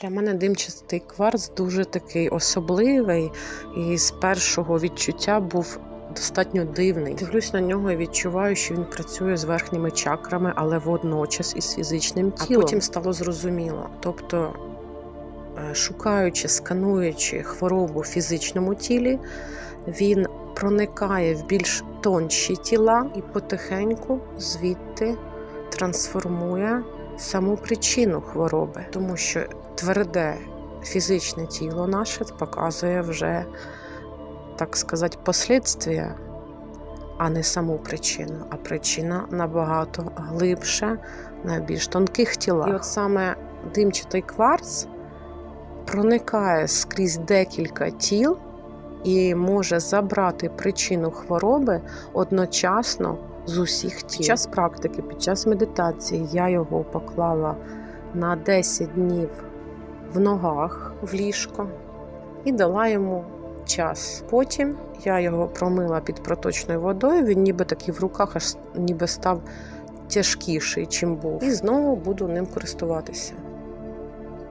Для мене димчастий кварц дуже такий особливий, і з першого відчуття був достатньо дивний. Дивлюсь на нього і відчуваю, що він працює з верхніми чакрами, але водночас із фізичним тілом. А потім стало зрозуміло. Тобто, е, шукаючи, скануючи хворобу в фізичному тілі, він проникає в більш тонші тіла і потихеньку звідти трансформує саму причину хвороби, тому що тверде фізичне тіло наше показує вже, так сказати, послідствія, а не саму причину. А причина набагато глибше, на більш тонких тілах. І от саме димчатий кварц проникає скрізь декілька тіл і може забрати причину хвороби одночасно з усіх тіл. Під час практики, під час медитації я його поклала на 10 днів в ногах в ліжко і дала йому час. Потім я його промила під проточною водою. Він ніби такий в руках, аж ніби став тяжкіший, чим був. І знову буду ним користуватися.